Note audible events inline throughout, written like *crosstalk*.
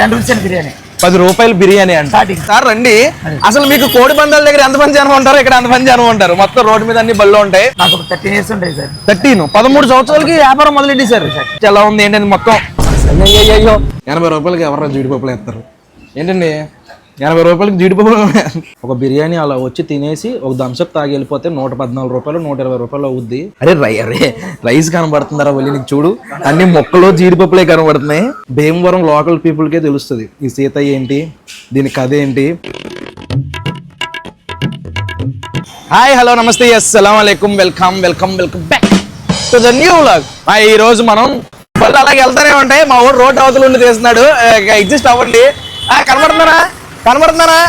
Ten rupees అండి బిర్యానీ. పది రూపాయలు బిర్యానీ అంట. స్టార్టింగ్. సార్ రండి. అసలు మీకు కోడి పందాల దగ్గర ఎంత మంది జనం ఉంటారు? ఇక్కడ ఎంత మంది జనం ఉంటారు? మొత్తం రోడ్డు మీద అన్ని బళ్ళు ఉంటాయి. నాకు థర్టీన్ ఇయర్స్ ఉంటాయి సార్. థర్టీన్. పదమూడు సంవత్సరాలకి వ్యాపారం మొదలెట్టి సార్. ఎలా ఉంది ఏంటండి మొత్తం. ఎనభై రూపాయలకి ఎవరు జీడిపప్పులు వేస్తారు? ఏంటండి? ఎనభై రూపాయలకి జీడిపప్పు ఒక బిర్యానీ అలా వచ్చి తినేసి ఒక దంసప్ తాగి వెళ్ళిపోతే నూట పద్నాలుగు రూపాయలు నూట ఇరవై రూపాయలు అవుద్ది. అరే రై అరే రైస్ కనబడుతుందరా వెళ్ళి నీకు చూడు. అన్ని మొక్కలు జీడిపప్పులే కనబడుతున్నాయి. భీమవరం లోకల్ పీపుల్కే తెలుస్తుంది. ఈ సీత ఏంటి? దీని కథ ఏంటి? హాయ్ హలో నమస్తే అస్సలం అలైకుం welcome welcome welcome back to the new vlog. ఈ రోజు మనం వాళ్ళు అలాగే వెళ్తానే ఉంటాయి మా ఊరు రోడ్ అవతల ఉండి తీస్తున్నాడు. ఎగ్జిస్ట్ అవ్వండి. కనబడుతున్నారా? కనబడుతున్నానా?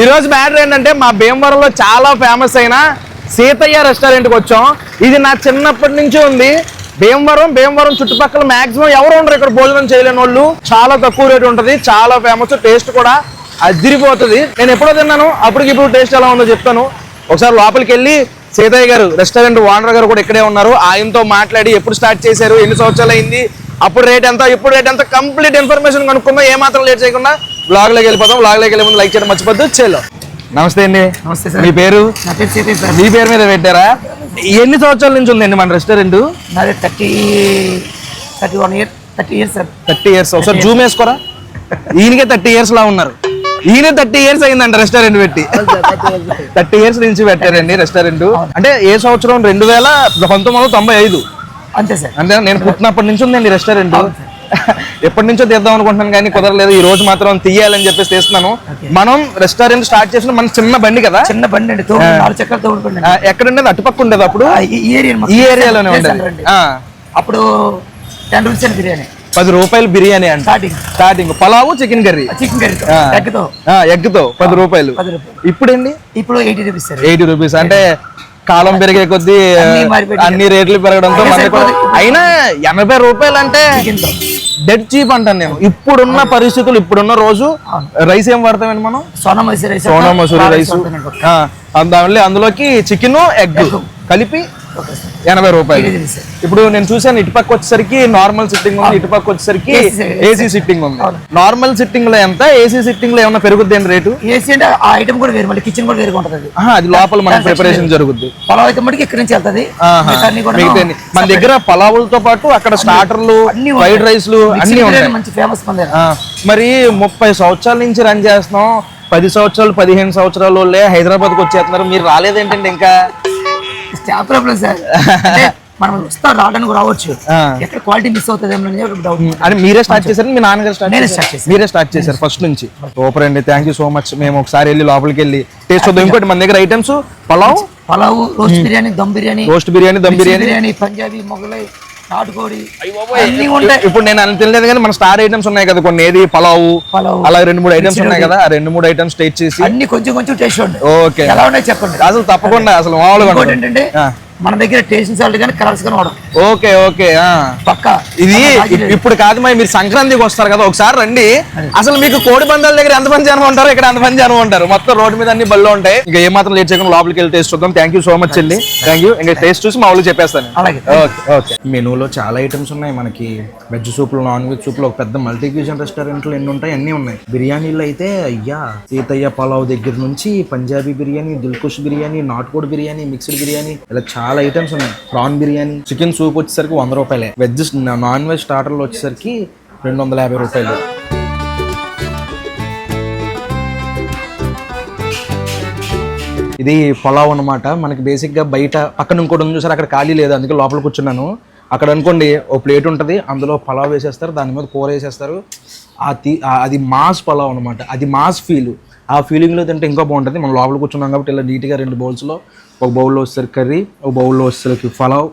ఈరోజు మ్యాటర్ ఏంటంటే మా భీమవరంలో చాలా ఫేమస్ అయిన సీతయ్య రెస్టారెంట్కి వచ్చాం. ఇది నా చిన్నప్పటి నుంచి ఉంది. భీమవరం భీమవరం చుట్టుపక్కల మాక్సిమం ఎవరు ఉండరు ఇక్కడ భోజనం చేయలేని వాళ్ళు చాలా తక్కువ రేటు ఉంటుంది చాలా ఫేమస్ టేస్ట్ కూడా అదిరిపోతుంది. నేను ఎప్పుడో తిన్నాను అప్పటికి ఇప్పుడు టేస్ట్ ఎలా ఉందో చెప్తాను. ఒకసారి లోపలికి వెళ్ళి సీతయ్య గారు రెస్టారెంట్ ఓనర్ గారు కూడా ఇక్కడే ఉన్నారు. ఆయనతో మాట్లాడి ఎప్పుడు స్టార్ట్ చేశారు ఎన్ని సంవత్సరాలు అయింది అప్పుడు రేట్ ఎంత ఇప్పుడు రేట్ ఎంత కంప్లీట్ ఇన్ఫర్మేషన్ కనుక్కుందాం ఏమాత్రం లేట్ చేయకుండా బ్లాగ్లోకి వెళ్ళిపోదాం. బ్లాగ్లోకి వెళ్ళే ముందు లైక్ చేయడం మర్చిపోద్దు. చేలో నమస్తే అండి. నమస్తే సార్. మీ పేరు? నా పేరు సీతయ్య సార్. మీ పేరు మీద పెట్టారా? ఎన్ని సంవత్సరాల నుంచి ఉందండి మన రెస్టారెంట్? నాది thirty thirty one year thirty years sir. Thirty years. ఒకసారి జూమ్ వేసుకోరా? ఈయనకే థర్టీ ఇయర్స్ లా ఉన్నారు. ఈయన థర్టీ ఇయర్స్ అయిందంట రెస్టారెంట్ పెట్టి. థర్టీ ఇయర్స్ నుంచి పెట్టారండి రెస్టారెంట్. అంటే ఏ సంవత్సరం? రెండు వేల పంతొమ్మిది వందల తొంభై ఐదు. అంతే సార్. అంటే నేను పుట్టినప్పటి నుంచి ఉందండి రెస్టారెంట్. ఎప్పటి నుంచో తీద్దాం అనుకుంటున్నాను కానీ కుదరలేదు. ఈ రోజు మాత్రం తీయాలని చెప్పేసి తీస్తున్నాను. మనం రెస్టారెంట్ స్టార్ట్ చేసిన మన చిన్న బండి కదా? చిన్న బండి అండి. తోడు నాలుగు చక్రాలు తోడు బండి ఆ, ఎక్కడ ఉండేది అటుపక్క ఉండేది అప్పుడు? అండి. ఈ ఏరియా ఈ ఏరియాలోనే ఉండేది. అప్పుడు టెన్ రూపీస్ అండి బిర్యానీ. పది రూపాయలు బిర్యానీ అంట. Starting starting pulao chicken curry chicken curry ఎగ్తో ఎగ్తో. పది రూపాయలు. రూపాయలు. ఇప్పుడండి ఇప్పుడు ఎయిటీ రూపీస్ ఎయిటీ రూపీస్. అంటే కాలం పెరిగే కొద్దీ అన్నీ రేట్లు పెరగడంతో. అయినా ఎనభై రూపాయలు అంటే డెడ్ చీప్ అంటాను నేను. ఇప్పుడున్న పరిస్థితులు ఇప్పుడున్న రోజు రైస్ ఏం వాడతామండి మనం? Sona Masoori rice Sona Masoori rice. అందులోకి చికెన్ ఎగ్. కలిపి ఎనభై రూపాయలు. ఇప్పుడు నేను చూసాను ఇటుపక్క వచ్చేసరికి నార్మల్ సిట్టింగ్ ఉంది ఇటుపక్క వచ్చేసరికి ఏసీ సిట్టింగ్ ఉంది. నార్మల్ సిట్టింగ్లో ఎంత? ఏసీ సిట్టింగ్లో ఏమన్నా పెరుగుద్ది అండి రేటు? ఏసీ అంటే ఆ ఐటమ్ కూడా వేరు మళ్ళీ కిచెన్ కూడా వేరుగా ఉంటుంది అది. లోపల మన ప్రిపరేషన్ జరుగుద్ది. పొలం అయితే మటుకు ఇక్కడి నుంచి వెళ్తుంది. మన దగ్గర పలావులతో పాటు అక్కడ స్టార్టర్లు అన్ని ఫ్రైడ్ రైస్లు అన్ని ఉంటాయి. మంచి ఫేమస్ మరి ముప్పై సంవత్సరాల నుంచి రన్ చేస్తున్నాం. పది సంవత్సరాలు పదిహేను సంవత్సరాల వాళ్ళే హైదరాబాద్కి వచ్చేస్తున్నారు. మీరు రాలేదేంటండి ఇంకా? స్టాఫ్ ప్రాబ్లం సార్ అంటే మనం వస్తా రావడానికి రావచ్చు. ఎక్కడ క్వాలిటీ మిస్ అవుతుంది అని మీరే స్టార్ట్ చేశారు మీ నాన్నగారు స్టార్ట్ నేనే చేశారు. స్టార్ట్ చేశాను. మీరే స్టార్ట్ చేశారు ఫస్ట్ నుంచి. సూపర్ అండి థ్యాంక్ యూ సో మచ్ మేము ఒకసారి వెళ్ళి లోపలికి వెళ్ళి టేస్ట్ చూద్దాం. ఇంకోటి మన దగ్గర items pulao? Pulao roast biryani dum biryani roast biryani dum biryani. Biryani Punjabi Mughlai నాటుకోడి అన్ని ఉంటాయి. ఇప్పుడు నేను అని తెలియదు కానీ మన స్టార్ ఐటమ్స్ ఉన్నాయి కదా కొన్ని ఏది? పలావు పలావు. అలా రెండు మూడు ఐటమ్స్ ఉన్నాయి కదా ఆ రెండు మూడు ఐటమ్స్ టేస్ట్ చేసి. అన్ని కొంచెం కొంచెం టేస్ట్ ఉండే. ఓకే. ఎలా ఉన్నాయి చెప్పండి. అసలు తప్పకుండా అసలు మామూలుగా. ఏంటంటే. మన దగ్గర టేస్ట్ సాల్ట్ కానీ కలర్స్ కానీ వాడడం ఓకే ఓకే ఆ. పక్క. ఇది ఇప్పుడు కాదు మరి మీరు సంక్రాంతికి వస్తారు కదా ఒకసారి రండి. అసలు మీకు కోడి పందాల దగ్గర ఎంత మంది జనం ఉంటారు ఇక్కడ ఎంత మంది జనం ఉంటారు. మొత్తం రోడ్డు మీద అన్ని బళ్ళు ఉంటాయి. ఇంకా ఏ మాత్రం లేట్ చేయకుండా లోపలికి వెళ్ళి టేస్ట్ చూద్దాం. థ్యాంక్ యూ సో మచ్ అండి. థ్యాంక్ యూ ఇంకా టేస్ట్ చూసి మా వాళ్ళు చెప్పేస్తాను. అలాగే. ఓకే ఓకే మెనూలో చాలా ఐటమ్స్ ఉన్నాయి మనకి. వెజ్ సూప్లు నాన్ వెజ్ సూప్లు ఒక పెద్ద మల్టీ క్యూజన్ రెస్టారెంట్లు ఎన్ని ఉంటాయి అన్నీ ఉన్నాయి. బిర్యానీలు అయితే అయ్యా సీతయ్య పలావ్ దగ్గర నుంచి పంజాబీ బిర్యానీ దిల్కుష్ బిర్యానీ నాటుకోడి బిర్యానీ మిక్స్డ్ బిర్యానీ ఇలా చాలా ఐటమ్స్ ఉన్నాయి. ప్రాన్ బిర్యానీ చికెన్ సూప్ వచ్చేసరికి వంద రూపాయలే. వెజ్ నాన్ వెజ్ స్టార్టర్లు వచ్చేసరికి రెండు వందల యాభై రూపాయలు. ఇది పొలావ్ అన్నమాట. మనకి బేసిక్గా బయట పక్కన ఇంకోటి ఉంది చూసారు? అక్కడ ఖాళీ లేదు. అందుకే లోపల కూర్చున్నాను. అక్కడ అనుకోండి ఓ ప్లేట్ ఉంటుంది. అందులో పలావ్ వేసేస్తారు. దాని మీద కూర వేసేస్తారు. అది మాస్ పలావ్ అనమాట అది మాస్ ఫీల్ ఆ ఫీలింగ్లో తింటే ఇంకా బాగుంటుంది. మనం లోపల కూర్చున్నాం కాబట్టి ఇలా నీట్గా రెండు బౌల్స్లో ఒక బౌల్లో వస్తారు కర్రీ ఒక బౌల్లో వచ్చేసరికి పలావ్.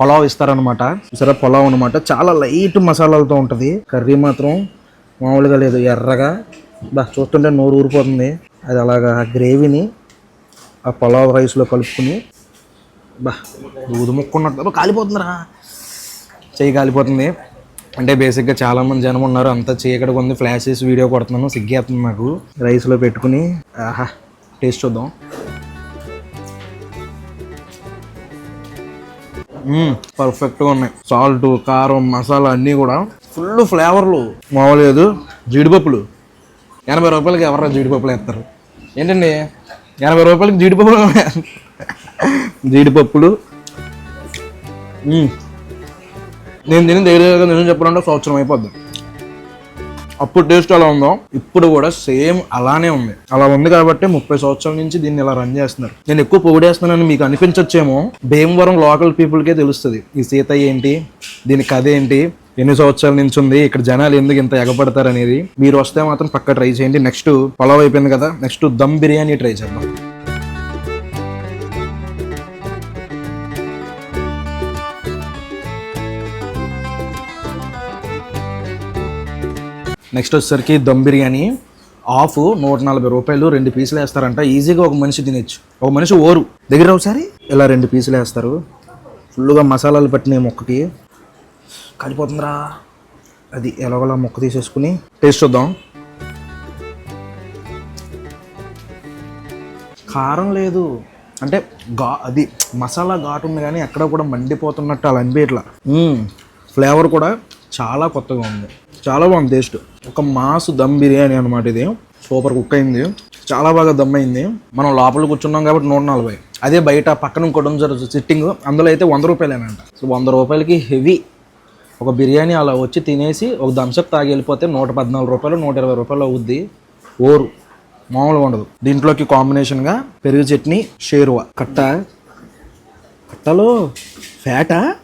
పలావ్ ఇస్తారనమాట సరే పలావ్ అనమాట చాలా లైట్ మసాలాలతో ఉంటుంది. కర్రీ మాత్రం మామూలుగా లేదు ఎర్రగా. బా చూస్తుంటే నోరు ఊరిపోతుంది. అది అలాగా ఆ గ్రేవీని ఆ పలావ్ రైస్లో కలుపుకుని బా దూదు ముక్కున్నట్టు. కాలిపోతుందిరా. చెయ్యి కాలిపోతుంది. అంటే బేసిక్గా చాలామంది జనం ఉన్నారు. అంతా చీకటిగా ఉంది. ఫ్లాషెస్ వీడియో కొడుతున్నాను. సిగ్గేస్తుంది నాకు. రైస్లో పెట్టుకుని ఆహా టేస్ట్ చూద్దాం. పర్ఫెక్ట్గా ఉన్నాయి. సాల్ట్ కారం మసాలా అన్నీ కూడా ఫుల్ ఫ్లేవర్లు. మామూలు లేదు జీడిపప్పులు. ఎనభై రూపాయలకి ఎవరు జీడిపప్పులు వేస్తారు? ఏంటండి? ఎనభై రూపాయలకి జీడిపప్పులు *laughs* జీడిపప్పులు. నేను తిని దగ్గర దగ్గర నిజం చెప్పాలంటే సంవత్సరం అయిపోద్ది. అప్పుడు టేస్ట్ అలా ఉందో? ఇప్పుడు కూడా సేమ్ అలానే ఉంది. అలా ఉంది కాబట్టి ముప్పై సంవత్సరాల నుంచి దీన్ని ఇలా రన్ చేస్తున్నారు. నేను ఎక్కువ పొగిడేస్తున్నానని మీకు అనిపించొచ్చేమో. భీమవరం లోకల్ పీపుల్కే తెలుస్తుంది. ఈ సీత ఏంటి? దీని కథ ఏంటి? ఎన్ని సంవత్సరాల నుంచి ఉంది? ఇక్కడ జనాలు ఎందుకు ఇంత ఎగపడతారు అనేది మీరు వస్తే మాత్రం పక్క ట్రై చేయండి. నెక్స్ట్ పలావ్ అయిపోయింది కదా? నెక్స్ట్ దమ్ బిర్యానీ ట్రై చేద్దాం. నెక్స్ట్ వచ్చేసరికి దమ్ బిర్యానీ. ఆఫ్ నూట నలభై రూపాయలు రెండు పీసులు వేస్తారంట. ఈజీగా ఒక మనిషి తినచ్చు. ఒక మనిషి ఓరు. దగ్గర ఒకసారి ఇలా రెండు పీసులు వేస్తారు. ఫుల్గా మసాలాలు పట్టినాయి మొక్కకి. కాలిపోతుందిరా. అది ఎలాగోలా మొక్క తీసేసుకుని. టేస్ట్ చూద్దాం. కారం లేదు. అంటే గా అది మసాలా ఘాటు ఉంది కానీ ఎక్కడ కూడా మండిపోతున్నట్టు అలా అనిపించట్లా. Hmm. ఫ్లేవర్ కూడా చాలా కొత్తగా ఉంది. చాలా బాగుంది టేస్ట్. ఒక మాస్ దమ్ బిర్యానీ అనమాట ఇది. సూపర్ కుక్ అయింది. చాలా బాగా దమ్ అయింది. మనం లోపల కూర్చున్నాం కాబట్టి నూట నలభై. అదే బయట పక్కన ఇంకోటి సార్ సిట్టింగ్ అందులో అయితే వంద రూపాయలేనంట. సో వంద రూపాయలకి హెవీ ఒక బిర్యానీ అలా వచ్చి తినేసి ఒక థమ్స్అప్ తాగి వెళ్ళిపోతే నూట పద్నాలుగు రూపాయలు నూట ఇరవై రూపాయలు అవుద్ది. ఓరు. మామూలుగా ఉండదు. దీంట్లోకి కాంబినేషన్గా పెరుగు చట్నీ షేర్వా. కట్ట? కట్టలో? ఫ్యాటా?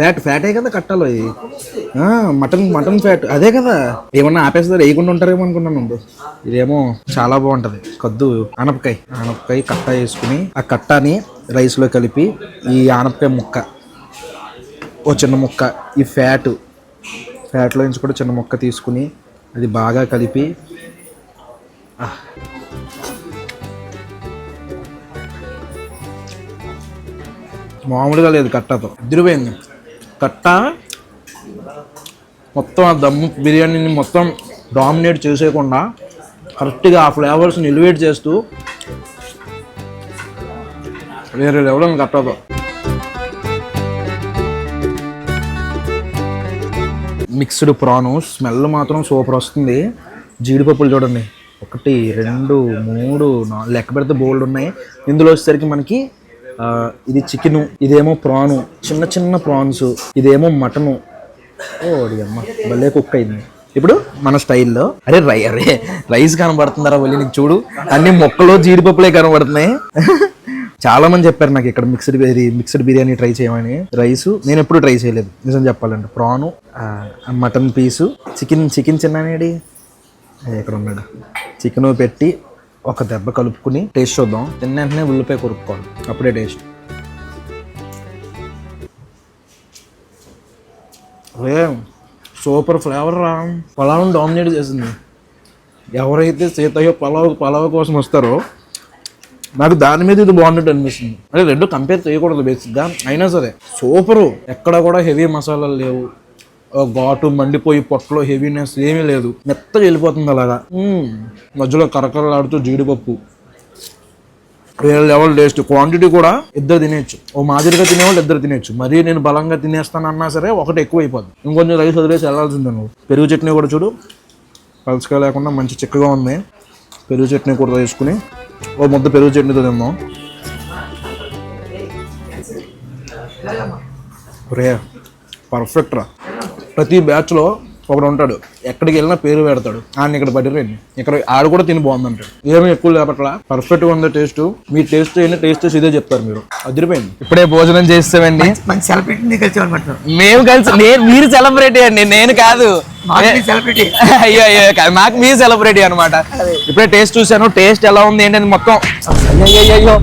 ఫ్యాట్ ఫ్యాటే కదా కట్టాలో ఇది. మటన్ మటన్ ఫ్యాట్ అదే కదా. ఏమన్నా ఆపేస్తారు? వేయకుండా ఉంటారేమో అనుకున్నాను ఇదేమో చాలా బాగుంటది. కద్దు ఆనపకాయ. ఆనపకాయ కట్ట వేసుకుని ఆ కట్టని రైస్లో కలిపి ఈ ఆనపకాయ ముక్క. ఓ చిన్న ముక్క. ఈ ఫ్యాట్ ఫ్యాట్లో నుంచి కూడా చిన్న ముక్క తీసుకుని అది బాగా కలిపి మామూలుగా లేదు కట్టతో. పోయింది. కట్ట మొత్తం ఆ దమ్ము బిర్యానీని మొత్తం డామినేట్ చేసేయకుండా కరెక్ట్గా ఆ ఫ్లేవర్స్ని ఎలివేట్ చేస్తూ వేరే లెవెల్ కట్టదు. మిక్స్డ్ ప్రాను స్మెల్ మాత్రం సూపర్ వస్తుంది. జీడిపప్పులు చూడండి. ఒకటి రెండు మూడు నాలుగు లెక్క పెడితే బోల్డ్ ఉన్నాయి. ఇందులో వచ్చేసరికి మనకి ఇది చికెను ఇదేమో ప్రాను చిన్న చిన్న ప్రాన్స్ ఇదేమో మటను. ఓ అమ్మ భలే కుక్ అయింది. ఇప్పుడు మన స్టైల్లో అరే రై అరే రైస్ కనబడుతుందరా వెళ్ళి నీకు చూడు. అన్ని మొక్కలు జీడిపప్పులే కనబడుతున్నాయి. చాలా మంది చెప్పారు నాకు ఇక్కడ మిక్స్డ్ ఇది మిక్స్డ్ బిర్యానీ ట్రై చేయమని. రైస్ నేను ఎప్పుడు ట్రై చేయలేదు. నిజం చెప్పాలంటే prawn mutton piece chicken chicken చిన్ననేడి ఇక్కడ ఉన్నాడు. చికెన్ పెట్టి ఒక దెబ్బ కలుపుకుని టేస్ట్ చూద్దాం. తిన్న వెంటనే ఉల్లిపాయ కొరుక్కోవాలి. అప్పుడే టేస్ట్. అరే సూపర్ ఫ్లేవర్ రా. పలావ్ని డామినేట్ చేసింది. ఎవరైతే సీతయ్య పలావ్ పలావ్ కోసం వస్తారో నాకు దాని మీద ఇది బాగున్నట్టు అనిపిస్తుంది. అంటే రెండు కంపేర్ చేయకూడదు బేసిక్గా అయినా సరే సూపరు. ఎక్కడ కూడా హెవీ మసాలాలు లేవు. ఘాటు మండిపోయి పొట్టలో హెవీనెస్ ఏమీ లేదు. మెత్తగా వెళ్ళిపోతుంది అలాగా. మధ్యలో కరకరలాడుతూ జీడిపప్పు. వేరే లెవెల్ టేస్ట్. క్వాంటిటీ కూడా ఇద్దరు తినేయచ్చు. ఓ మాదిరిగా తినేవాళ్ళు ఇద్దరు తినేయచ్చు. మరీ నేను బలంగా తినేస్తానన్నా సరే ఒకటి ఎక్కువ అయిపోద్ది ఇంకొంచెం రైస్ వదిలేసి వెళ్ళాల్సిందే నువ్వు. పెరుగు చట్నీ కూడా చూడు. పలుచగా లేకుండా మంచి చిక్కగా ఉంది. పెరుగు చట్నీ కూడా వేసుకుని ఓ ముద్ద పెరుగు చట్నీతో తిందాం. రే పర్ఫెక్ట్ రా. ప్రతి బ్యాచ్లో ఒకడు ఉంటాడు. ఎక్కడికి వెళ్ళినా పేరు పెడతాడు. ఆయన ఇక్కడ పడిరండి ఇక్కడ ఆడు కూడా తిని బాగుందంటాడు. ఏమీ ఎక్కువ లేపట్లా. పర్ఫెక్ట్గా ఉంది టేస్ట్ మీ టేస్ట్ ఏంటి టేస్ట్ చేసి ఇదే చెప్తారు మీరు. అదిరిపోయింది. ఇప్పుడే భోజనం చేస్తామండి మంచి సెలబ్రిటీ కలిసి అనమాట మేము కలిసి నేను మీరు సెలబ్రిటీ అండి. నేను కాదు. మాకు సెలబ్రిటీ అయ్యో అయ్యో కాదు, నాకు మీ సెలబ్రిటీ అనమాట ఇప్పుడే టేస్ట్ చూశాను. టేస్ట్ ఎలా ఉంది ఏంటని మొత్తం. అయ్యో అయ్యో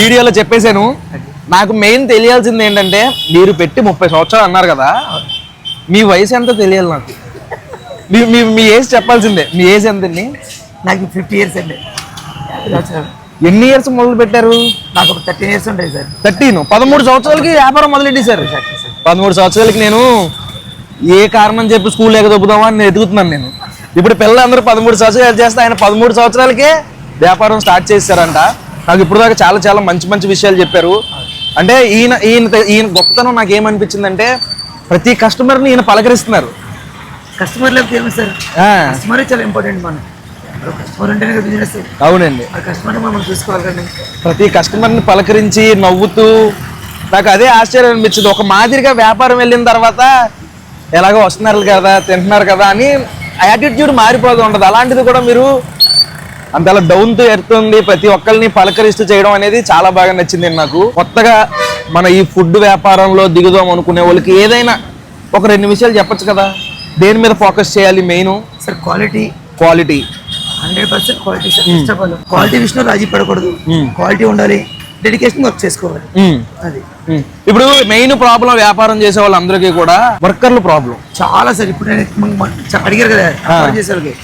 వీడియోలో చెప్పేశాను. నాకు మెయిన్ తెలియాల్సింది ఏంటంటే మీరు పెట్టి ముప్పై సంవత్సరాలు అన్నారు కదా. మీ వయసు ఎంత తెలియాలి నాకు? మీ మీ మీ ఏజ్ చెప్పాల్సిందే. మీ ఏజ్ ఎంతండి? నాకు ఫిఫ్టీ ఇయర్స్ అండి. ఎన్ని ఇయర్స్ మొదలు పెట్టారు? నాకు ఒక థర్టీన్ ఇయర్స్ ఉంటాయి సార్. థర్టీన్. పదమూడు సంవత్సరాలకి వ్యాపారం మొదలెట్టేశారు పదమూడు సంవత్సరాలకి నేను ఏ కారణం చెప్పి స్కూల్ ఎగదొప్పుదామా అని నేను ఎదుగుతున్నాను నేను. ఇప్పుడు పిల్లలు అందరూ పదమూడు సంవత్సరాలు చేస్తే ఆయన పదమూడు సంవత్సరాలకే వ్యాపారం స్టార్ట్ చేశారంట. నాకు ఇప్పుడు దాకా చాలా చాలా మంచి మంచి విషయాలు చెప్పారు. అంటే ఈయన ఈయన ఈయన గొప్పతనం నాకు ఏమనిపించిందంటే ప్రతి కస్టమర్ని ఈయన పలకరిస్తున్నారు. కస్టమర్ లేకపోతే ఏమి సార్? ఆ, కస్టమరే చాలా ఇంపార్టెంట్ మనం కస్టమర్ ఉంటేనే బిజినెస్ అవునండి. ఆ కస్టమర్ మనం చూసుకోవాలి కండి ప్రతి కస్టమర్ని పలకరించి నవ్వుతూ నాకు అదే ఆశ్చర్యం అనిపించింది. ఒక మాదిరిగా వ్యాపారం వెళ్ళిన తర్వాత ఎలాగో వస్తున్నారు కదా తింటున్నారు కదా అని యాటిట్యూడ్ మారిపోతూ ఉంటుంది. అలాంటిది కూడా మీరు అంతలా డౌన్తో ఎడుతుంది ప్రతి ఒక్కరిని పలకరిస్తూ చేయడం అనేది చాలా బాగా నచ్చింది నాకు. కొత్తగా మన ఈ ఫుడ్ వ్యాపారంలో దిగుదాం అనుకునే వాళ్ళకి ఏదైనా ఒక రెండు విషయాలు చెప్పొచ్చు కదా? దేని మీద ఫోకస్ చేయాలి main? Sir quality. Quality. Hundred percent quality sir first of all quality విషయంలో రాజీ పడకూడదు. క్వాలిటీ ఉండాలి డెడికేషన్ వర్క్ చేసుకోవాలి. అది. ఇప్పుడు మెయిన్ ప్రాబ్లం వ్యాపారం చేసే వాళ్ళందరికీ కూడా వర్కర్లు ప్రాబ్లం. చాలా సార్ ఇప్పుడు నేను అడిగారు కదా వ్యాపారం చేసే వాళ్ళకి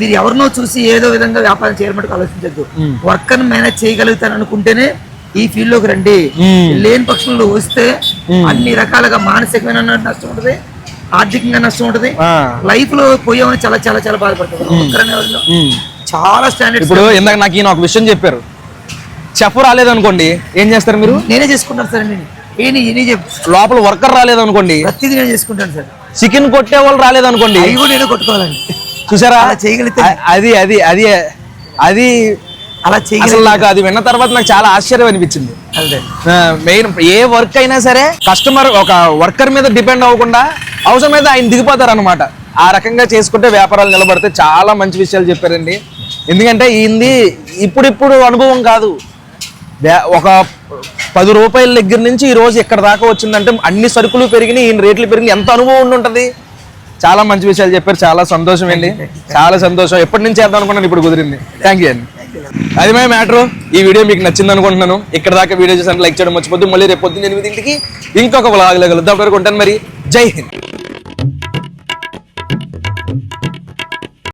మీరు ఎవరినో చూసి ఏదో విధంగా వ్యాపారం చేయమంటే ఆలోచించద్దు. వర్కర్ మేనేజ్ చేయగలుగుతాను అనుకుంటేనే ఈ ఫీల్డ్లోకి రండి. లేని పక్షంలో వస్తే అన్ని రకాలుగా మానసికమైన నష్టం ఉంటుంది ఆర్థికంగా నష్టం ఉంటుంది లైఫ్లో పోయామని చాలా చాలా చాలా బాధపడుతుంది చాలా స్టాండర్డ్ ఇప్పుడు ఇందాక నాకు ఈయన ఒక విషయం చెప్పారు. చెఫ్ రాలేదనుకోండి ఏం చేస్తారు మీరు? నేనే చేసుకుంటాను సార్ నేను. చెప్పు. లోపల వర్కర్ రాలేదనుకోండి. ప్రతిదీ నేను చేసుకుంటాను సార్. చికెన్ కొట్టే వాళ్ళు రాలేదనుకోండి. అవి కూడా నేనే కొట్టుకోవాలండి. చూసారా? చేయగలిగితే అది అది అది అది అలా అసలు నాకు అది విన్న తర్వాత నాకు చాలా ఆశ్చర్యం అనిపించింది. అదే. మెయిన్ ఏ వర్క్ అయినా సరే కస్టమర్ ఒక వర్కర్ మీద డిపెండ్ అవ్వకుండా అవసరమైతే ఆయన దిగిపోతారు అనమాట ఆ రకంగా చేసుకుంటే వ్యాపారాలు నిలబడితే చాలా మంచి విషయాలు చెప్పారండి. ఎందుకంటే ఈయనది ఇప్పుడిప్పుడు అనుభవం కాదు. ఒక పది రూపాయల దగ్గర నుంచి ఈ రోజు ఇక్కడ దాకా వచ్చిందంటే అన్ని సరుకులు పెరిగినాయి ఈయన రేట్లు పెరిగినాయి ఎంత అనుభవం ఉండి ఉంటుంది చాలా మంచి విషయాలు చెప్పారు చాలా సంతోషం అండి. *laughs* చాలా సంతోషం. ఎప్పటి నుంచి చేద్దాం అనుకున్నాను ఇప్పుడు కుదిరింది. థ్యాంక్ యూ అండి. అది మై మ్యాటర్. ఈ వీడియో మీకు నచ్చింది అనుకుంటున్నాను. ఇక్కడ దాకా వీడియో చూసాను లైక్ చేయడం మర్చిపోద్దు మళ్ళీ రేపు పొద్దున్న ఎనిమిదింటికి ఇంకొక వ్లాగ్ కలుద్దాం. వరకు ఉంటాను మరి. జై హింద్.